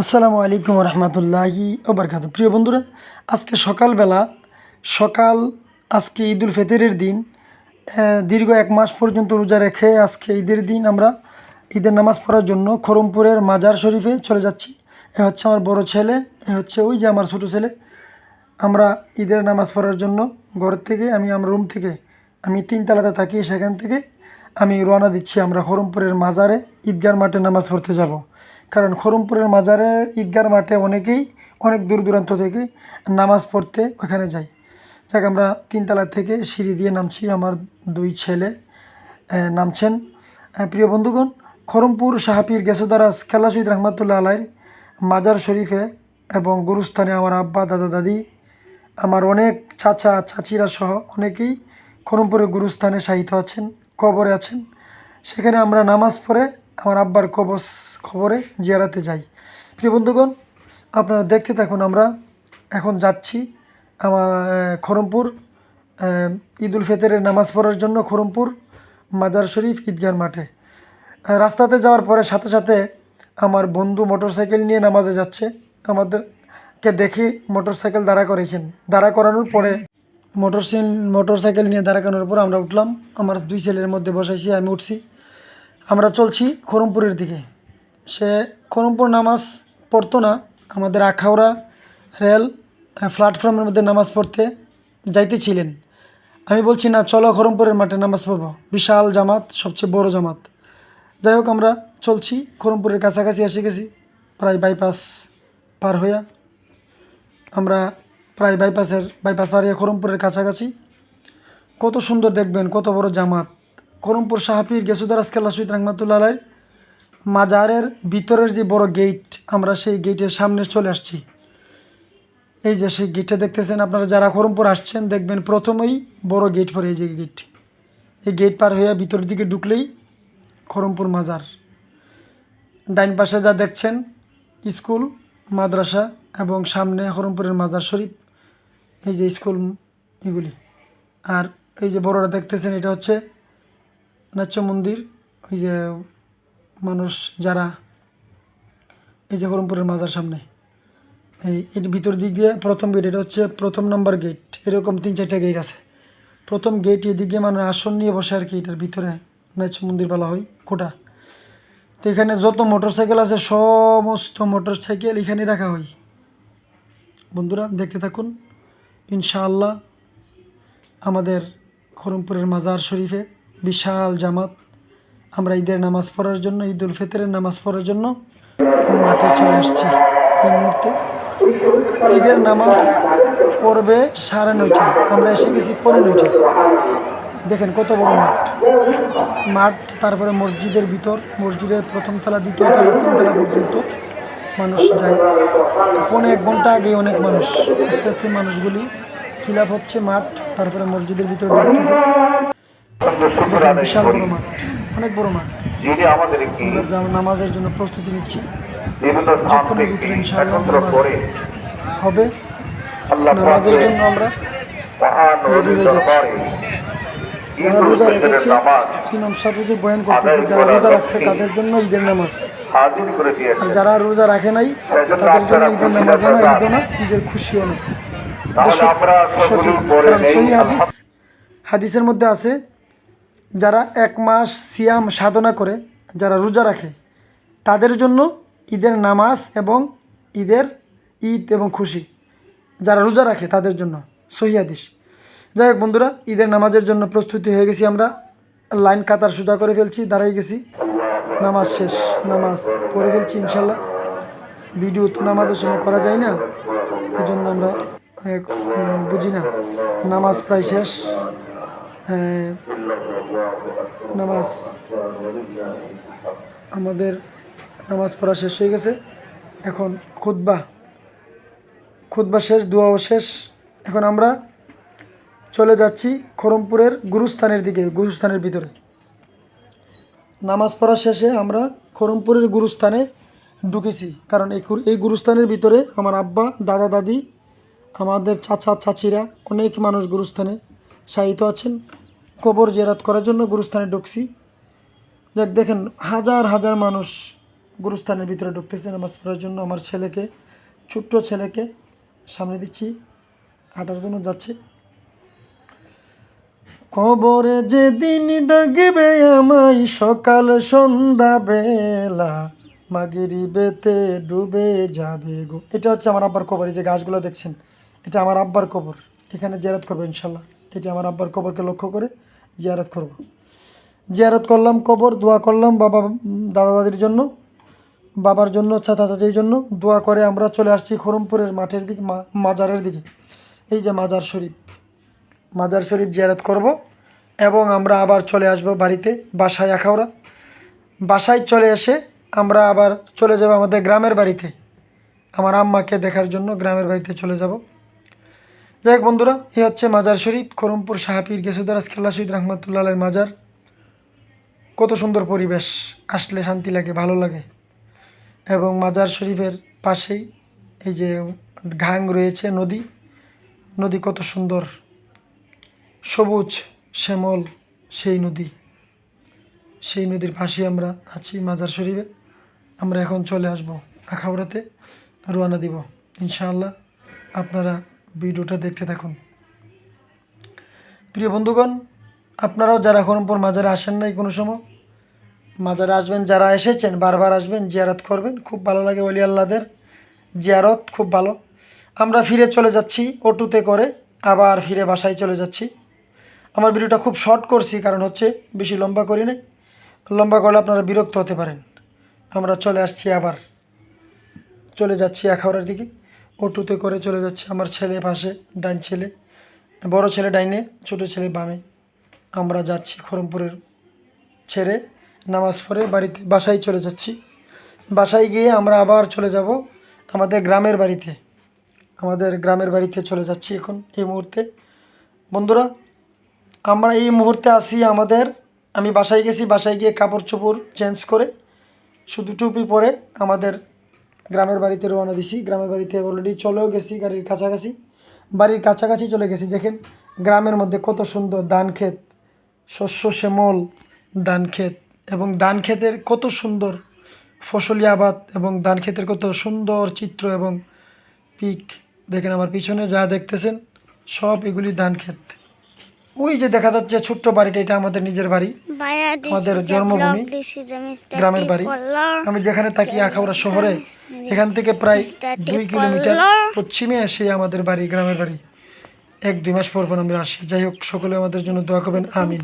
আসসালামু আলাইকুম রহমতুল্লাহি ওবরকাত। প্রিয় বন্ধুরা, আজকে সকালবেলা, সকাল, আজকে ঈদুল ফিতরের দিন দীর্ঘ এক মাস পর্যন্ত রোজা রেখে আজকে ঈদের দিন আমরা ঈদের নামাজ পড়ার জন্য খরমপুরের মাজার শরীফে চলে যাচ্ছি। এ হচ্ছে আমার বড় ছেলে, এ হচ্ছে ওই যে আমার ছোটো ছেলে। আমরা ঈদের নামাজ পড়ার জন্য ঘর থেকে, আমি আমার রুম থেকে, আমি তিনতলাতে থাকি, সেখান থেকে আমি রওনা দিচ্ছি আমরা খরমপুরের মাজারে, ঈদগার মাঠে নামাজ পড়তে যাব। কারণ খরমপুরের মাজারে ঈদগার মাঠে অনেকেই অনেক দূর দূরান্ত থেকে নামাজ পড়তে ওখানে যাই যাক, আমরা তিনতলা থেকে সিঁড়ি দিয়ে নামছি। আমার দুই ছেলে নামছেন। প্রিয় বন্ধুগণ খরমপুর সাহাপির গেসুদারাস খেলা শহীদ রহমতুল্লাহ আলাইর মাজার শরীফে এবং গুরুস্থানে আমার আব্বা, দাদা, দাদি, আমার অনেক চাচা, চাচিরা সহ অনেকেই খরমপুরের গুরুস্থানে শায়িত আছেন, কবরে আছেন। সেখানে আমরা নামাজ পড়ে আমার আব্বার কবস খবরে জিয়ারাতে যাই। প্রিয় বন্ধুগণ আপনারা দেখতে থাকুন আমরা এখন যাচ্ছি আমার খরমপুর আহ, ঈদুল ফিতরের নামাজ পড়ার জন্য খরমপুর মাজার শরীফ ঈদগাহ মাঠে। রাস্তাতে যাওয়ার পরে সাথে সাথে আমার বন্ধু মোটরসাইকেল নিয়ে নামাজে যাচ্ছে। আমাদেরকে দেখে মোটরসাইকেল দাঁড়া করেছেন। দাঁড়া করানোর পরে মোটরসাইকেল মোটরসাইকেল নিয়ে দাঁড়া করানোর পর আমরা উঠলাম। আমার দুই ছেলের মধ্যে বসাইছি আমি উঠছি। আমরা চলছি খরমপুরের দিকে। সে খরমপুর নামাজ পড়তো না। আমাদের আখাউড়া রেল প্ল্যাটফর্মের মধ্যে নামাজ পড়তে যাইতেছিলেন। আমি বলছি, না, চলো খরমপুরের মাঠে নামাজ পড়ব। বিশাল জামাত, সবচেয়ে বড় জামাত। যাই হোক, আমরা চলছি। খরমপুরের কাছাকাছি এসে গেছি, প্রায় বাইপাস পার হইয়া। আমরা প্রায় বাইপাসের বাইপাস পার হইয়া খরমপুরের কাছাকাছি। কত সুন্দর দেখবেন, কত বড় জামাত। করমপুর সাহাপির গেসুদারাস কেল্লা শহীদ রহমাতুল্লাহ মাজারের ভিতরের যে বড় গেট আমরা সেই গেটের সামনে চলে আসছি। এই যে সেই গেটটা দেখতেছেন আপনারা, যারা খরমপুর আসছেন, দেখবেন প্রথমেই বড় গেট পরে এই যে গেট এই গেট পার হয়ে ভিতরের দিকে ঢুকলেই খরমপুর মাজার। ডাইন পাশে যা দেখছেন, স্কুল, মাদ্রাসা এবং সামনে খরমপুরের মাজার শরীফ। এই যে স্কুল এগুলি। আর এই যে বড়রা দেখতেছেন, এটা হচ্ছে নাচ্য মন্দির ওই যে মানুষ যারা এই যে খরমপুরের মাজার সামনে, এই এর ভিতর দিক দিয়ে প্রথম গেট এটা হচ্ছে প্রথম নম্বর গেট এরকম তিন চারটা গেট আছে। প্রথম গেট এদিক মানে আসন নিয়ে বসে আর কি, এটার ভিতরে নাচ মন্দির বলা হয়, কোটা। তো এখানে যত মোটরসাইকেল আছে, সমস্ত মোটরসাইকেল এখানে রাখা হয়। বন্ধুরা, দেখতে থাকুন, ইনশাআল্লাহ আমাদের খরমপুরের মাজার শরীফে বিশাল জামাত আমরা ঈদের নামাজ পড়ার জন্য ঈদ উল ফিতরের নামাজ পড়ার জন্য মাঠে চলে আসছি এই মুহূর্তে। ঈদের নামাজ পড়বে সাড়ে নয়টা আমরা এসে গেছি পনেরো নয়টা দেখেন কত বড় মাঠ। মাঠ, তারপরে মসজিদের ভিতর, মসজিদের প্রথম তলা, দ্বিতীয় তলা, তিন তলা পর্যন্ত মানুষ যায়। পৌনে এক ঘণ্টা আগে অনেক মানুষ, আস্তে আস্তে মানুষগুলি ফিল হচ্ছে মাঠ, তারপরে মসজিদের ভিতরে বিশাল বড় মাঠ। অনেক বড় মাঠ আমরা নামাজের জন্য প্রস্তুতি নিচ্ছি। হবে। আল্লাহ নামাজের জন্য আমরা যারা রোজা রেখেছে নামাজ ইমাম সাহুজি বয়ান করতেছে যারা রোজা রাখছে তাদের জন্য ঈদের নামাজ। আর যারা রোজা রাখে নাই তাদের জন্য ঈদের নামাজও না ঈদও না ঈদের খুশিও না হাদিসের মধ্যে আছে যারা এক মাস সিয়াম সাধনা করে যারা রোজা রাখে তাদের জন্য ঈদের নামাজ এবং ঈদের ঈদ এবং খুশি। যারা রোজা রাখে তাদের জন্য সহি হাদিস। যাই হোক বন্ধুরা ঈদের নামাজের জন্য প্রস্তুতি হয়ে গেছি আমরা। লাইন কাতার সোজা করে ফেলছি দাঁড়াই গেছি। নামাজ শেষ নামাজ পড়ে ফেলছি ইনশাল্লাহ। ভিডিও তো নামাজের সময় করা যায় না এই জন্য আমরা বুঝি না। নামাজ প্রায় শেষ আহ, নামাজ। আমাদের নামাজ পড়া শেষ হয়ে গেছে। এখন খুতবা। খুতবা শেষ, দোয়াও শেষ। এখন আমরা চলে যাচ্ছি খরমপুরের গুরুস্থানের দিকে, গুরুস্থানের ভিতরে। নামাজ পড়া শেষে আমরা খরমপুরের গুরুস্থানে ঢুকেছি। কারণ এই এই গুরুস্থানের ভিতরে আমার আব্বা, দাদা, দাদি, আমাদের চাচা, চাচিরা অনেক মানুষ গুরুস্থানে শায়িত আছেন। কবর জেরাত করার জন্য গুরুস্থানে ঢুকছি। যাক দেখেন, হাজার হাজার মানুষ গুরুস্থানের ভিতরে ঢুকতেছে নামাজ পড়ার জন্য। আমার ছেলেকে, ছোট্ট ছেলেকে সামনে দিচ্ছি, হাঁটার জন্য যাচ্ছে। কবরে যেদিন ডাকবে আমায় সকাল সন্ধ্যা বেলা মাগিরি বেতে ডুবে যাবে গো। এটা হচ্ছে আমার আব্বার কবর, এই যে গাছগুলো দেখছেন, এটা আমার আব্বার কবর। এখানে জেরাত করব ইনশাল্লাহ। এটা আমার আব্বার কবরকে লক্ষ্য করে জিয়ারত করব। জিয়ারত করলাম, কবর, দোয়া করলাম বাবা দাদা দাদির জন্য, বাবার জন্য, চাচা চাচির জন্য। দোয়া করে আমরা চলে আসছি খরমপুরের মাঠের দিকে মাজারের দিকে। এই যে মাজার শরীফ মাজার শরীফ জিয়ারত করব এবং আমরা আবার চলে আসব বাড়িতে, বাসায় আখাউড়া। বাসায় চলে এসে আমরা আবার চলে যাব আমাদের গ্রামের বাড়িতে। আমার আম্মাকে দেখার জন্য গ্রামের বাড়িতে চলে যাব। যাই হোক বন্ধুরা, এ হচ্ছে মাজার শরীফ। খরমপুর শাহাপির গেসুদার আজকাল্লা শহীদ রহমতুল্লাহ মাজার। কত সুন্দর পরিবেশ, আসলে শান্তি লাগে, ভালো লাগে। এবং মাজার শরীফের পাশেই এই যে ঘাং রয়েছে নদী নদী কত সুন্দর। সবুজ, শ্যামল, সেই নদী। সেই নদীর পাশে আমরা আছি মাজার শরীফে। আমরা এখন চলে আসব আখাউড়াতে রোয়ানা দিব, ইনশাআল্লাহ। আপনারা ভিডিওটা দেখতে থাকুন। প্রিয় বন্ধুগণ, আপনারাও যারা খরমপুর মাজারে আসেন নাই কোনো সময়, মাজারে আসবেন, যারা এসেছেন, বারবার আসবেন, জিয়ারত করবেন। খুব ভালো লাগে অলি আল্লাদের জিয়ারত, খুব ভালো। আমরা ফিরে চলে যাচ্ছি অটোতে করে, আবার ফিরে বাসায় চলে যাচ্ছি। আমার ভিডিওটা খুব শর্ট করছি, কারণ হচ্ছে বেশি লম্বা করি নাই। লম্বা করলে আপনারা বিরক্ত হতে পারেন। আমরা চলে আসছি আবার। চলে যাচ্ছি এক আখাউড়ার দিকে। অটোতে করে চলে যাচ্ছে আমার ছেলে পাশে, ডাইন ছেলে। বড় ছেলে ডাইনে, ছোট ছেলে বামে। আমরা যাচ্ছি খরমপুরের ছেড়ে, নামাজ পড়ে বাড়িতে, বাসায় চলে যাচ্ছি। বাসায় গিয়ে আমরা আবার চলে যাব আমাদের গ্রামের বাড়িতে। আমাদের গ্রামের বাড়িতে চলে যাচ্ছি এখন এই মুহূর্তে। বন্ধুরা, আমরা এই মুহূর্তে আসি আমাদের, আমি বাসায় গেছি, বাসায় গিয়ে কাপড় চোপড় চেঞ্জ করে, শুধু টুপি পরে আমাদের গ্রামের বাড়িতে রওনা দিছি। গ্রামের বাড়িতে অলরেডি চলেও গেছি, গাড়ির কাছাকাছি। বাড়ির কাছাকাছি চলে গেছি, দেখেন গ্রামের মধ্যে কত সুন্দর ধান ক্ষেত, শস্য শ্যামল ধান ক্ষেত এবং ধান ক্ষেতের কত সুন্দর ফসলি আবাদ এবং ধান ক্ষেতের কত সুন্দর চিত্র এবং পিক। দেখেন আমার পিছনে যা দেখতেছেন, সব এগুলি ধান ক্ষেত। ওই যে দেখা যাচ্ছে ছোট্ট বাড়িটা এটা আমাদের নিজের বাড়ি। আমাদের জন্মভূমি. গ্রামের বাড়ি। আমি যেখানে থাকি আখাউড়া শহরে এখান থেকে প্রায় দুই কিলোমিটার পশ্চিমে আসে আমাদের বাড়ি গ্রামের বাড়ি। এক দুই মাস পর পর আমরা আসি। যাই হোক সকলে আমাদের জন্য দোয়া করবেন। আমিন।